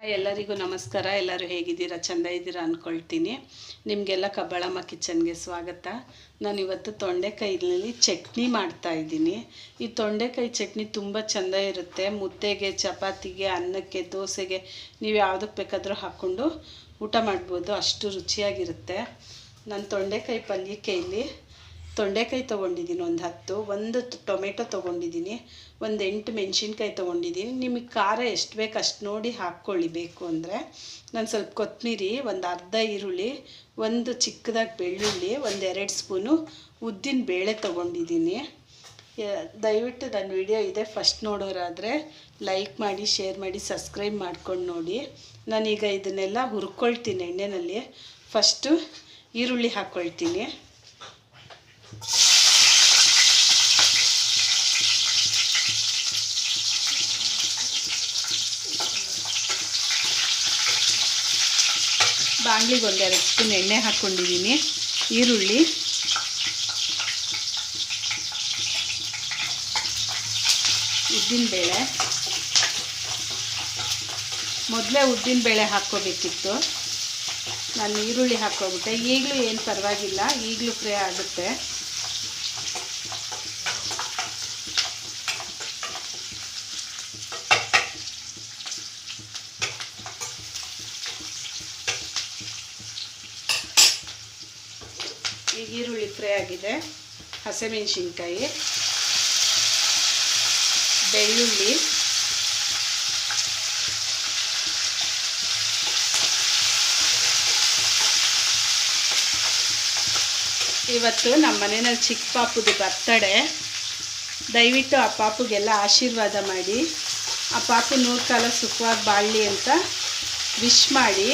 ಎಲ್ಲರಿಗೂ ನಮಸ್ಕಾರ. ಎಲ್ಲರೂ ಹೇಗಿದ್ದೀರಾ? ಚೆಂದ ಇದ್ದೀರಾ ಅಂದ್ಕೊಳ್ತೀನಿ ನಿಮಗೆಲ್ಲ ಕಬ್ಬಳಮ್ಮ ಕಿಚನ್ಗೆ ಸ್ವಾಗತ. ನಾನು ಇವತ್ತು ತೊಂಡೆಕಾಯಿನಲ್ಲಿ ಚಟ್ನಿ ಮಾಡ್ತಾ ಇದ್ದೀನಿ. ಈ ತೊಂಡೆಕಾಯಿ ಚಟ್ನಿ ತುಂಬ ಚೆಂದ ಇರುತ್ತೆ. ಮುದ್ದೆಗೆ, ಚಪಾತಿಗೆ, ಅನ್ನಕ್ಕೆ, ದೋಸೆಗೆ ನೀವು ಯಾವುದಕ್ಕೆ ಬೇಕಾದರೂ ಹಾಕ್ಕೊಂಡು ಊಟ ಮಾಡ್ಬೋದು. ಅಷ್ಟು ರುಚಿಯಾಗಿರುತ್ತೆ. ನಾನು ತೊಂಡೆಕಾಯಿ ಪಲ್ಯಕ್ಕೆ ಇಲ್ಲಿ ತೊಂಡೆಕಾಯಿ ತೊಗೊಂಡಿದ್ದೀನಿ, ಒಂದು ಹತ್ತು, ಒಂದು ಟೊಮೆಟೊ ತೊಗೊಂಡಿದ್ದೀನಿ, ಒಂದು ಎಂಟು ಮೆಣಸಿನ್ಕಾಯಿ ತೊಗೊಂಡಿದ್ದೀನಿ. ನಿಮಗೆ ಖಾರ ಎಷ್ಟು ಬೇಕು ಅಷ್ಟು ನೋಡಿ ಹಾಕ್ಕೊಳ್ಳಿ, ಬೇಕು ಅಂದರೆ. ನಾನು ಸ್ವಲ್ಪ ಕೊತ್ತಂಬರಿ ಒಂದು ಅರ್ಧ ಈರುಳ್ಳಿ, ಒಂದು ಚಿಕ್ಕದಾಗಿ ಬೆಳ್ಳುಳ್ಳಿ, ಒಂದು ಎರಡು ಸ್ಪೂನು ಉದ್ದಿನ ಬೇಳೆ ತೊಗೊಂಡಿದ್ದೀನಿ. ದಯವಿಟ್ಟು ನನ್ನ ವಿಡಿಯೋ ಇದೆ, ಫಸ್ಟ್ ನೋಡೋರಾದರೆ ಲೈಕ್ ಮಾಡಿ, ಶೇರ್ ಮಾಡಿ, ಸಬ್ಸ್ಕ್ರೈಬ್ ಮಾಡ್ಕೊಂಡು ನೋಡಿ. ನಾನೀಗ ಇದನ್ನೆಲ್ಲ ಹುರ್ಕೊಳ್ತೀನಿ ಎಣ್ಣೆಯಲ್ಲಿ ಫಸ್ಟು ಈರುಳ್ಳಿ ಹಾಕ್ಕೊಳ್ತೀನಿ. ಬಾಣಲಿಗೆ ಒಂದೆರಡು ಸ್ಪೂನ್ ಎಣ್ಣೆ ಹಾಕ್ಕೊಂಡಿದ್ದೀನಿ, ಈರುಳ್ಳಿ. ಉದ್ದಿನಬೇಳೆ ಮೊದಲೇ ಉದ್ದಿನ ಬೇಳೆ ಹಾಕ್ಕೋಬೇಕಿತ್ತು. ನಾನು ಈರುಳ್ಳಿ ಹಾಕ್ಕೊಬಿಟ್ಟೆ. ಈಗಲೂ ಏನು ಪರವಾಗಿಲ್ಲ. ಈಗಲೂ ಫ್ರೈ ಆಗುತ್ತೆ ಈಗ ಈರುಳ್ಳಿ ಫ್ರೈ ಆಗಿದೆ. ಹಸಿಮೆಣಸಿನ್ಕಾಯಿ, ಬೆಳ್ಳುಳ್ಳಿ, ಇವತ್ತು ನಮ್ಮ ಮನೆಯಲ್ಲಿ ಚಿಕ್ಕ ಪಾಪುದು ಬರ್ತಡೇ ದಯವಿಟ್ಟು ಆ ಪಾಪುಗೆಲ್ಲ ಆಶೀರ್ವಾದ ಮಾಡಿ, ಆ ಪಾಪು ನೂರು ಕಾಲ ಸುಖವಾಗಿ ಬಾಳಲಿ ಅಂತ ವಿಶ್ ಮಾಡಿ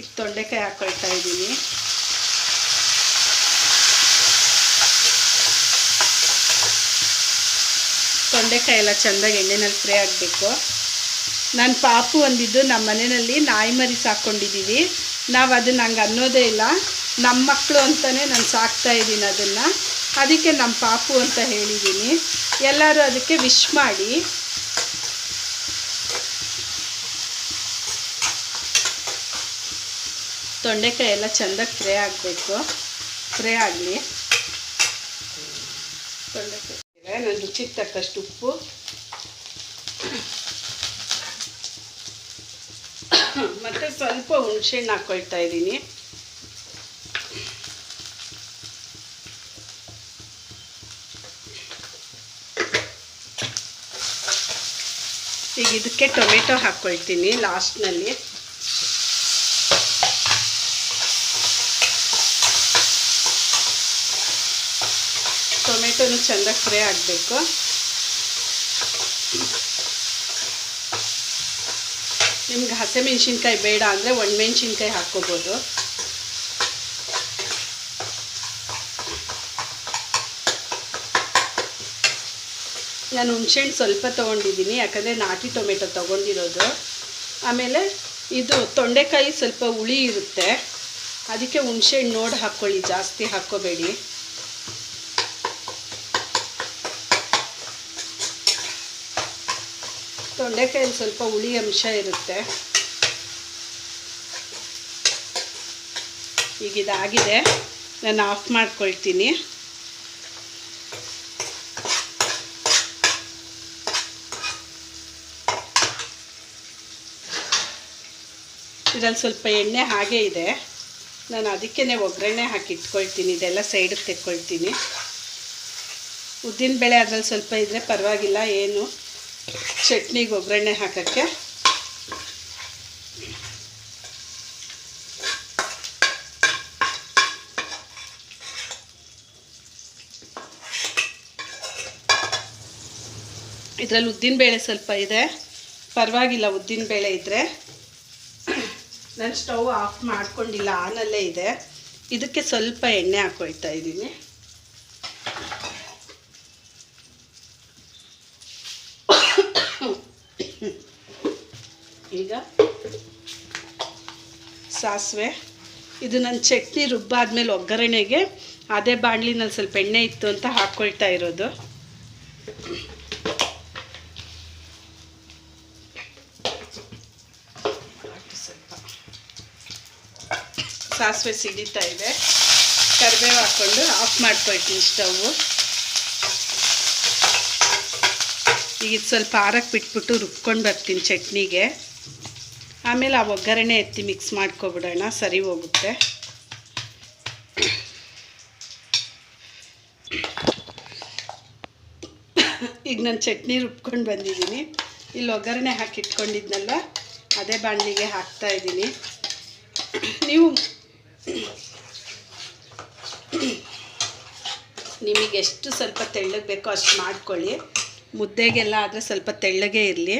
ಈಗ ತೊಂಡೆಕಾಯಿ ಹಾಕೊಳ್ತಾ ಇದ್ದೀನಿ. ತೊಂಡೆಕಾಯಿ ಎಲ್ಲ ಚೆಂದಾಗಿ ಎಣ್ಣೆನಲ್ಲಿ ಫ್ರೈ ಆಗಬೇಕು. ನಾನು ಪಾಪು ಒಂದಿದ್ದು ನಮ್ಮ ಮನೆಯಲ್ಲಿ ನಾಯಿ ಮರಿ ಸಾಕ್ಕೊಂಡಿದ್ದೀವಿ ನಾವು ಅದನ್ನ ಹಂಗೆ ಅನ್ನೋದೇ ಇಲ್ಲ. ನಮ್ಮ ಮಕ್ಕಳು ಅಂತಲೇ ನಾನು ಸಾಕ್ತಾ ಇದ್ದೀನಿ ಅದನ್ನು. ಅದಕ್ಕೆ ನಮ್ಮ ಪಾಪು ಅಂತ ಹೇಳಿದ್ದೀನಿ. ಎಲ್ಲರೂ ಅದಕ್ಕೆ ವಿಶ್ ಮಾಡಿ. ತೊಂಡೆಕಾಯಿ ಎಲ್ಲ ಚೆಂದಾಗಿ ಫ್ರೈ ಆಗಬೇಕು. ಫ್ರೈ ಆಗಲಿ. ತೊಂಡೆಕಾಯಿ. ನಾನು ರುಚಿಗೆ ತಕ್ಕಷ್ಟು ಉಪ್ಪು. ಮತ್ತು ಸ್ವಲ್ಪ ಹುಣಸೆಹಣ್ಣು ಹಾಕ್ಕೊಳ್ತಾ ಇದ್ದೀನಿ. ಈಗ ಇದಕ್ಕೆ ಟೊಮೆಟೊ ಹಾಕ್ಕೊಳ್ತೀನಿ ಲಾಸ್ಟ್ನಲ್ಲಿ. ಚೆಂದಾಗಿ ಫ್ರೈ ಆಗಬೇಕು. ನಿಮ್ಗೆ ಹಸಿಮೆಣ್ಸಿನ್ಕಾಯಿ ಬೇಡ ಅಂದರೆ ಒಣಮೆಣ್ಸಿನ್ಕಾಯಿ ಹಾಕ್ಕೋಬೋದು ನಾನು ಹುಣಸೆಹಣ್ಣು ಸ್ವಲ್ಪ ತೊಗೊಂಡಿದ್ದೀನಿ, ಯಾಕಂದರೆ ನಾಟಿ ಟೊಮೆಟೊ ತೊಗೊಂಡಿರೋದು. ಆಮೇಲೆ ಇದು ತೊಂಡೆಕಾಯಿ ಸ್ವಲ್ಪ ಹುಳಿ ಇರುತ್ತೆ. ಅದಕ್ಕೆ ಹುಣಸೆಹಣ್ಣು ನೋಡಿ ಹಾಕ್ಕೊಳ್ಳಿ ಜಾಸ್ತಿ ಹಾಕ್ಕೋಬೇಡಿ. ತೊಂಡೆಕಾಯಲ್ಲಿ ಸ್ವಲ್ಪ ಹುಳಿ ಅಂಶ ಇರುತ್ತೆ. ಈಗ ಇದಾಗಿದೆ. ನಾನು ಆಫ್ ಮಾಡ್ಕೊಳ್ತೀನಿ. ಇದರಲ್ಲಿ ಸ್ವಲ್ಪ ಎಣ್ಣೆ ಹಾಗೆ ಇದೆ. ನಾನು ಅದಕ್ಕೇ ಒಗ್ಗರಣೆ ಹಾಕಿ ಇಟ್ಕೊಳ್ತೀನಿ. ಇದೆಲ್ಲ ಸೈಡಿಗೆ ತೆಕ್ಕೊಳ್ತೀನಿ. ಉದ್ದಿನ ಬೇಳೆ ಅದ್ರಲ್ಲಿ ಸ್ವಲ್ಪ ಇದ್ದರೆ ಪರವಾಗಿಲ್ಲ, ಏನು? ಚಟ್ನಿಗೆ ಒಗ್ಗರಣೆ ಹಾಕೋಕ್ಕೆ. ಇದರಲ್ಲಿ ಉದ್ದಿನಬೇಳೆ ಸ್ವಲ್ಪ ಇದೆ. ಪರವಾಗಿಲ್ಲ ಉದ್ದಿನಬೇಳೆ ಇದ್ದರೆ ನಾನು ಸ್ಟವ್ ಆಫ್ ಮಾಡ್ಕೊಂಡಿಲ್ಲ, ಆನಲ್ಲೇ ಇದೆ. ಇದಕ್ಕೆ ಸ್ವಲ್ಪ ಎಣ್ಣೆ ಹಾಕ್ಕೊಳ್ತಾ ಇದ್ದೀನಿ. ಈಗ ಸಾಸಿವೆ. ಇದು ನನ್ನ ಚಟ್ನಿ ರುಬ್ಬಾದ್ಮೇಲೆ ಒಗ್ಗರಣೆಗೆ ಅದೇ ಬಾಣಲಿನಲ್ಲಿ ಸ್ವಲ್ಪ ಎಣ್ಣೆ ಇತ್ತು ಅಂತ ಹಾಕ್ಕೊಳ್ತಾ ಇರೋದು. ಸಾಸಿವೆ ಸಿಡಿತಾ ಇದೆ. ಕರಿಬೇವು ಹಾಕ್ಕೊಂಡು ಆಫ್ ಮಾಡ್ಕೊಳ್ತೀನಿ ಸ್ಟವ್ವು ಈಗ ಸ್ವಲ್ಪ ಆರಕ್ಕೆ ಬಿಟ್ಬಿಟ್ಟು ರುಬ್ಕೊಂಡು ಬರ್ತೀನಿ ಚಟ್ನಿಗೆ. ಆಮೇಲೆ ಆ ಒಗ್ಗರಣೆ ಎತ್ತಿ ಮಿಕ್ಸ್ ಮಾಡ್ಕೊಬಿಡೋಣ, ಸರಿ ಹೋಗುತ್ತೆ. ಈಗ ನಾನು ಚಟ್ನಿ ರುಬ್ಕೊಂಡು ಬಂದಿದ್ದೀನಿ. ಇಲ್ಲಿ ಒಗ್ಗರಣೆ ಹಾಕಿ ಇಟ್ಕೊಂಡಿದ್ನಲ್ಲ ಅದೇ ಬಾಣಲಿಗೆ ಹಾಕ್ತಾ ಇದ್ದೀನಿ. ನೀವು ನಿಮಗೆ ಎಷ್ಟು ಸ್ವಲ್ಪ ತೆಳ್ಳಗೆ ಬೇಕೋ ಅಷ್ಟು ಮಾಡ್ಕೊಳ್ಳಿ. ಮುದ್ದೆಗೆಲ್ಲ ಆದರೆ ಸ್ವಲ್ಪ ತೆಳ್ಳಗೆ ಇರಲಿ.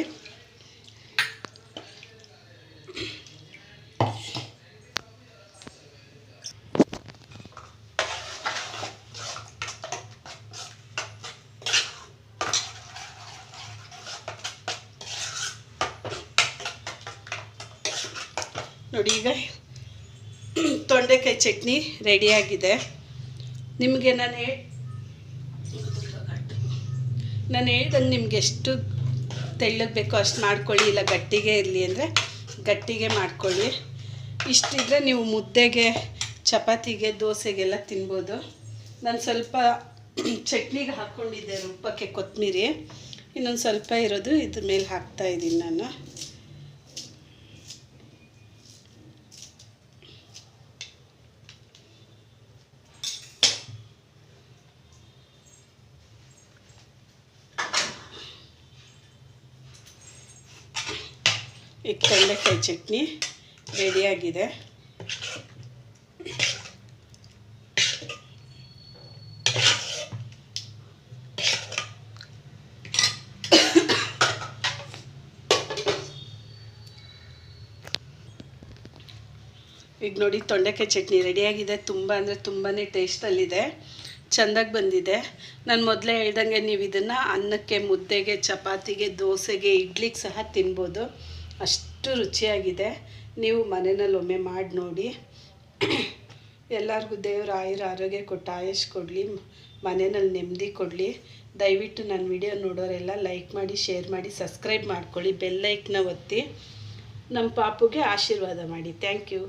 ನೋಡಿ, ಈಗ ತೊಂಡೆಕಾಯಿ ಚಟ್ನಿ ರೆಡಿಯಾಗಿದೆ ನಿಮಗೆ ನಾನು ಹೇಳಿ ನಾನು ಹೇಳ್ದಂಗೆ ನಿಮ್ಗೆ ಎಷ್ಟು ತೆಳ್ಳಗೆ ಬೇಕೋ ಅಷ್ಟು ಮಾಡ್ಕೊಳ್ಳಿ, ಇಲ್ಲ ಗಟ್ಟಿಗೆ ಇರಲಿ ಅಂದರೆ ಗಟ್ಟಿಗೆ ಮಾಡ್ಕೊಳ್ಳಿ. ಇಷ್ಟಿದ್ರೆ ನೀವು ಮುದ್ದೆಗೆ, ಚಪಾತಿಗೆ, ದೋಸೆಗೆಲ್ಲ ತಿನ್ಬೋದು. ನಾನು ಸ್ವಲ್ಪ ಚಟ್ನಿಗೆ ಹಾಕ್ಕೊಂಡಿದ್ದೆ, ರುಬ್ಬಕ್ಕೆ ಕೊತ್ತಂಬರಿ ಇನ್ನೊಂದು ಸ್ವಲ್ಪ ಇರೋದು ಇದ್ರ ಮೇಲೆ ಹಾಕ್ತಾ ಇದ್ದೀನಿ ನಾನು. ಈಗ ತೊಂಡೆಕಾಯಿ ಚಟ್ನಿ ರೆಡಿಯಾಗಿದೆ. ಈಗ ನೋಡಿ ತೊಂಡೆಕಾಯಿ ಚಟ್ನಿ ರೆಡಿಯಾಗಿದೆ. ತುಂಬ ಅಂದರೆ ತುಂಬಾ ಟೇಸ್ಟಲ್ಲಿದೆ ಚೆಂದಾಗಿ ಬಂದಿದೆ. ನಾನು ಮೊದಲೇ ಹೇಳ್ದಂಗೆ ನೀವು ಇದನ್ನು ಅನ್ನಕ್ಕೆ, ಮುದ್ದೆಗೆ, ಚಪಾತಿಗೆ, ದೋಸೆಗೆ, ಇಡ್ಲಿಗೆ ಸಹ ತಿನ್ಬೋದು. ಅಷ್ಟು ರುಚಿಯಾಗಿದೆ. ನೀವು ಮನೆಯಲ್ಲಿ ಒಮ್ಮೆ ಮಾಡಿ ನೋಡಿ. ಎಲ್ಲರಿಗೂ ದೇವ್ರ ಆಯುರ ಆರೋಗ್ಯ ಕೊಟ್ಟು ಆಯುಷ್ ಕೊಡಲಿ, ಮನೆಯಲ್ಲಿ ನೆಮ್ಮದಿ ಕೊಡಲಿ. ದಯವಿಟ್ಟು ನನ್ನ ವಿಡಿಯೋ ನೋಡೋರೆಲ್ಲ ಲೈಕ್ ಮಾಡಿ, ಶೇರ್ ಮಾಡಿ, ಸಬ್ಸ್ಕ್ರೈಬ್ ಮಾಡ್ಕೊಳ್ಳಿ. ಬೆಲ್ಲೈಕ್ನ ಒತ್ತಿ. ನಮ್ಮ ಪಾಪುಗೆ ಆಶೀರ್ವಾದ ಮಾಡಿ. Thank you.